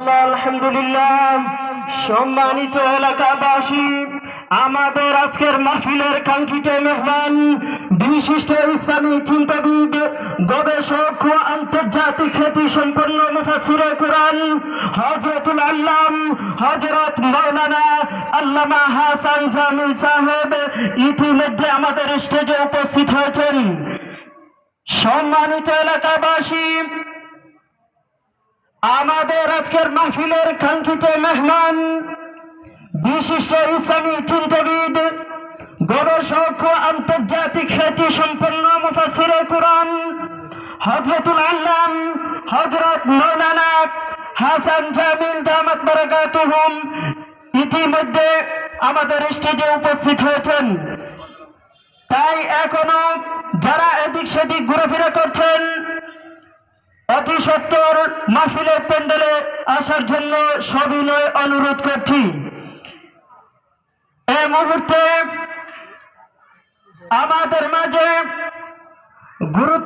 আলহামদুলিল্লাহ। সম্মানিত এলাকাবাসী, আমাদের আজকের মাহফিলের কাঙ্ক্ষিত মেহমান, বিশিষ্ট ইসলামী চিন্তাবিদ, গবেষক ও আন্তর্জাতিক খ্যাতি সম্পন্ন মুফাসিরে কোরআন হজরতুল আল্লাম হজরত মৌলানা আল্লামা হাসান জামি সাহেব ইতিমধ্যে আমাদের স্টেজে উপস্থিত হয়েছেন। সম্মানিত এলাকাবাসী আমাদের আজকের মাহফিলের কাঙ্ক্ষিত মেহমান, বিশিষ্ট ইসলামী চিন্তবিদ, গবেষক আন্তর্জাতিক খ্যাতি সম্পন্ন মুফাসিরে কোরআন হজরতুল আল্লাম হজরত মৌলানা হাসান জামিল দামাত বারাকাতুহুম ইতিমধ্যে আমাদের স্টেজে উপস্থিত হয়েছেন। তাই এখনও যারা এদিক সেদিক ঘুরেফিরে করছেন অতি সত্তর মাহফিলের প্যান্ডেলে আসার জন্য সবিনয় অনুরোধ করছি। এই মুহূর্তে আমাদের মাঝে গুরুত্ব